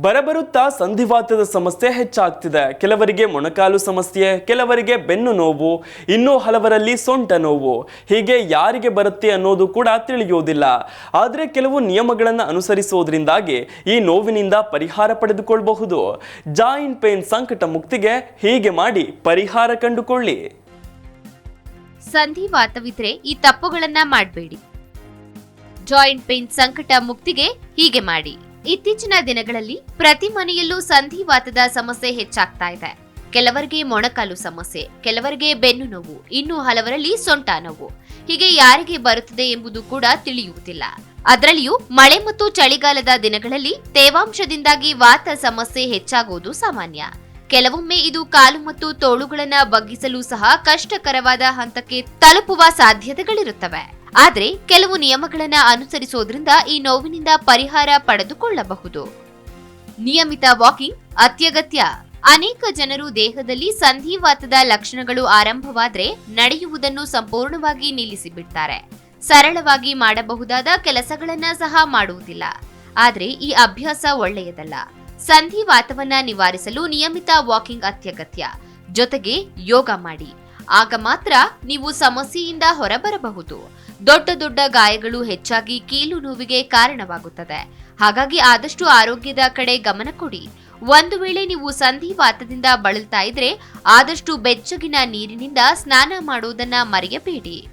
ಬರಬರುತ್ತಾ ಸಂಧಿವಾತದ ಸಮಸ್ಯೆ ಹೆಚ್ಚಾಗ್ತಿದೆ. ಕೆಲವರಿಗೆ ಮೊಣಕಾಲು ಸಮಸ್ಯೆ, ಕೆಲವರಿಗೆ ಬೆನ್ನು ನೋವು, ಇನ್ನೂ ಹಲವರಲ್ಲಿ ಸೊಂಟ ನೋವು. ಹೀಗೆ ಯಾರಿಗೆ ಬರುತ್ತೆ ಅನ್ನೋದು ಕೂಡ ತಿಳಿಯೋದಿಲ್ಲ. ಆದರೆ ಕೆಲವು ನಿಯಮಗಳನ್ನು ಅನುಸರಿಸೋದ್ರಿಂದಾಗಿ ಈ ನೋವಿನಿಂದ ಪರಿಹಾರ ಪಡೆದುಕೊಳ್ಳಬಹುದು ಜಾಯಿಂಟ್ ಪೇನ್ ಸಂಕಟ ಮುಕ್ತಿಗೆ ಹೀಗೆ ಮಾಡಿ ಪರಿಹಾರ ಕಂಡುಕೊಳ್ಳಿ. ಸಂಧಿವಾತವಿದ್ರೆ ಈ ತಪ್ಪುಗಳನ್ನ ಮಾಡಬೇಡಿ. ಜಾಯಿಂಟ್ ಪೇನ್ ಸಂಕಟ ಮುಕ್ತಿಗೆ ಹೀಗೆ ಮಾಡಿ. ಇತ್ತೀಚಿನ ದಿನಗಳಲ್ಲಿ ಪ್ರತಿ ಮನೆಯಲ್ಲೂ ಸಂಧಿವಾತದ ಸಮಸ್ಯೆ ಹೆಚ್ಚಾಗ್ತಾ ಇದೆ. ಕೆಲವರಿಗೆ ಮೊಣಕಾಲು ಸಮಸ್ಯೆ, ಕೆಲವರಿಗೆ ಬೆನ್ನು ನೋವು, ಇನ್ನು ಹಲವರಲ್ಲಿ ಸೊಂಟ ನೋವು. ಹೀಗೆ ಯಾರಿಗೆ ಬರುತ್ತದೆ ಎಂಬುದು ಕೂಡ ತಿಳಿಯುವುದಿಲ್ಲ. ಅದರಲ್ಲಿಯೂ ಮಳೆ ಮತ್ತು ಚಳಿಗಾಲದ ದಿನಗಳಲ್ಲಿ ತೇವಾಂಶದಿಂದಾಗಿ ವಾತ ಸಮಸ್ಯೆ ಹೆಚ್ಚಾಗುವುದು ಸಾಮಾನ್ಯ. ಕೆಲವೊಮ್ಮೆ ಇದು ಕಾಲು ಮತ್ತು ತೋಳುಗಳನ್ನ ಬಗ್ಗಿಸಲು ಸಹ ಕಷ್ಟಕರವಾದ ಹಂತಕ್ಕೆ ತಲುಪುವ ಸಾಧ್ಯತೆಗಳಿರುತ್ತವೆ. ಆದ್ರೆ ಕೆಲವು ನಿಯಮಗಳನ್ನು ಅನುಸರಿಸೋದ್ರಿಂದ ಈ ನೋವಿನಿಂದ ಪರಿಹಾರ ಪಡೆದುಕೊಳ್ಳಬಹುದು. ನಿಯಮಿತ ವಾಕಿಂಗ್ ಅತ್ಯಗತ್ಯ. ಅನೇಕ ಜನರು ದೇಹದಲ್ಲಿ ಸಂಧಿವಾತದ ಲಕ್ಷಣಗಳು ಆರಂಭವಾದರೆ ನಡೆಯುವುದನ್ನು ಸಂಪೂರ್ಣವಾಗಿ ನಿಲ್ಲಿಸಿಬಿಡ್ತಾರೆ. ಸರಳವಾಗಿ ಮಾಡಬಹುದಾದ ಕೆಲಸಗಳನ್ನ ಸಹ ಮಾಡುವುದಿಲ್ಲ. ಆದರೆ ಈ ಅಭ್ಯಾಸ ಒಳ್ಳೆಯದಲ್ಲ. ಸಂಧಿವಾತವನ್ನ ನಿವಾರಿಸಲು ನಿಯಮಿತ ವಾಕಿಂಗ್ ಅತ್ಯಗತ್ಯ. ಜೊತೆಗೆ ಯೋಗ ಮಾಡಿ. ಆಗ ಮಾತ್ರ ನೀವು ಸಮಸ್ಯೆಯಿಂದ ಹೊರಬರಬಹುದು. ದೊಡ್ಡ ದೊಡ್ಡ ಗಾಯಗಳು ಹೆಚ್ಚಾಗಿ ಕೀಲು ನೋವಿಗೆ ಕಾರಣವಾಗುತ್ತದೆ. ಹಾಗಾಗಿ ಆದಷ್ಟು ಆರೋಗ್ಯದ ಕಡೆ ಗಮನ ಕೊಡಿ. ಒಂದು ವೇಳೆ ನೀವು ಸಂಧಿವಾತದಿಂದ ಬಳಲ್ತಾ ಇದ್ರೆ ಆದಷ್ಟು ಬೆಚ್ಚಗಿನ ನೀರಿನಿಂದ ಸ್ನಾನ ಮಾಡುವುದನ್ನ ಮರೆಯಬೇಡಿ.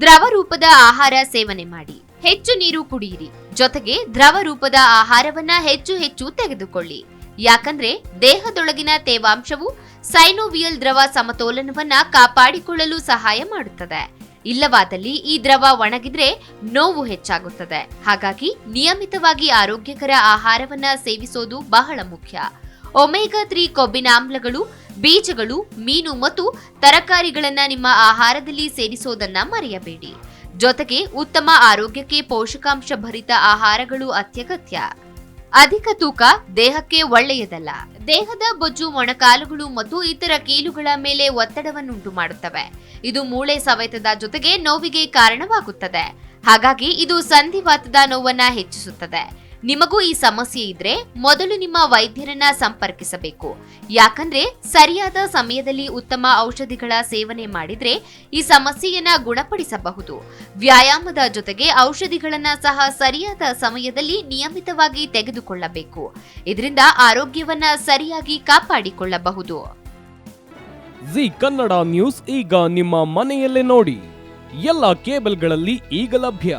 ದ್ರವ ರೂಪದ ಆಹಾರ ಸೇವನೆ ಮಾಡಿ. ಹೆಚ್ಚು ನೀರು ಕುಡಿಯಿರಿ. ಜೊತೆಗೆ ದ್ರವ ರೂಪದ ಆಹಾರವನ್ನ ಹೆಚ್ಚು ಹೆಚ್ಚು ತೆಗೆದುಕೊಳ್ಳಿ. ಯಾಕಂದ್ರೆ ದೇಹದೊಳಗಿನ ತೇವಾಂಶವು ಸೈನೋವಿಯಲ್ ದ್ರವ ಸಮತೋಲನವನ್ನ ಕಾಪಾಡಿಕೊಳ್ಳಲು ಸಹಾಯ ಮಾಡುತ್ತದೆ. ಇಲ್ಲವಾದಲ್ಲಿ ಈ ದ್ರವ ಒಣಗಿದ್ರೆ ನೋವು ಹೆಚ್ಚಾಗುತ್ತದೆ. ಹಾಗಾಗಿ ನಿಯಮಿತವಾಗಿ ಆರೋಗ್ಯಕರ ಆಹಾರವನ್ನ ಸೇವಿಸೋದು ಬಹಳ ಮುಖ್ಯ. ಒಮೆಗಾ ತ್ರೀ ಕೊಬ್ಬಿನಾಮ್ಲಗಳು ಬೀಜಗಳು, ಮೀನು ಮತ್ತು ತರಕಾರಿಗಳನ್ನ ನಿಮ್ಮ ಆಹಾರದಲ್ಲಿ ಸೇರಿಸೋದನ್ನ ಮರೆಯಬೇಡಿ. ಜೊತೆಗೆ ಉತ್ತಮ ಆರೋಗ್ಯಕ್ಕೆ ಪೋಷಕಾಂಶ ಭರಿತ ಆಹಾರಗಳು ಅತ್ಯಗತ್ಯ. ಅಧಿಕ ತೂಕ ದೇಹಕ್ಕೆ ಒಳ್ಳೆಯದಲ್ಲ. ದೇಹದ ಬೊಜ್ಜು, ಮೊಣಕಾಲುಗಳು ಮತ್ತು ಇತರ ಕೀಲುಗಳ ಮೇಲೆ ಒತ್ತಡವನ್ನುಂಟು ಮಾಡುತ್ತವೆ. ಇದು ಮೂಳೆ ಸವೆತದ ಜೊತೆಗೆ ನೋವಿಗೆ ಕಾರಣವಾಗುತ್ತದೆ. ಹಾಗಾಗಿ ಇದು ಸಂಧಿವಾತದ ನೋವನ್ನ ಹೆಚ್ಚಿಸುತ್ತದೆ. ನಿಮಗೂ ಈ ಸಮಸ್ಯೆ ಇದ್ರೆ ಮೊದಲು ನಿಮ್ಮ ವೈದ್ಯರನ್ನ ಸಂಪರ್ಕಿಸಬೇಕು. ಯಾಕಂದ್ರೆ ಸರಿಯಾದ ಸಮಯದಲ್ಲಿ ಉತ್ತಮ ಔಷಧಿಗಳ ಸೇವನೆ ಮಾಡಿದ್ರೆ ಈ ಸಮಸ್ಯೆಯನ್ನ ಗುಣಪಡಿಸಬಹುದು. ವ್ಯಾಯಾಮದ ಜೊತೆಗೆ ಔಷಧಿಗಳನ್ನ ಸಹ ಸರಿಯಾದ ಸಮಯದಲ್ಲಿ ನಿಯಮಿತವಾಗಿ ತೆಗೆದುಕೊಳ್ಳಬೇಕು. ಇದರಿಂದ ಆರೋಗ್ಯವನ್ನ ಸರಿಯಾಗಿ ಕಾಪಾಡಿಕೊಳ್ಳಬಹುದು. ಜಿ ಕನ್ನಡ ನ್ಯೂಸ್ ಈಗ ನಿಮ್ಮ ಮನೆಯಲ್ಲೇ ನೋಡಿ. ಎಲ್ಲ ಕೇಬಲ್ಗಳಲ್ಲಿ ಈಗ ಲಭ್ಯ.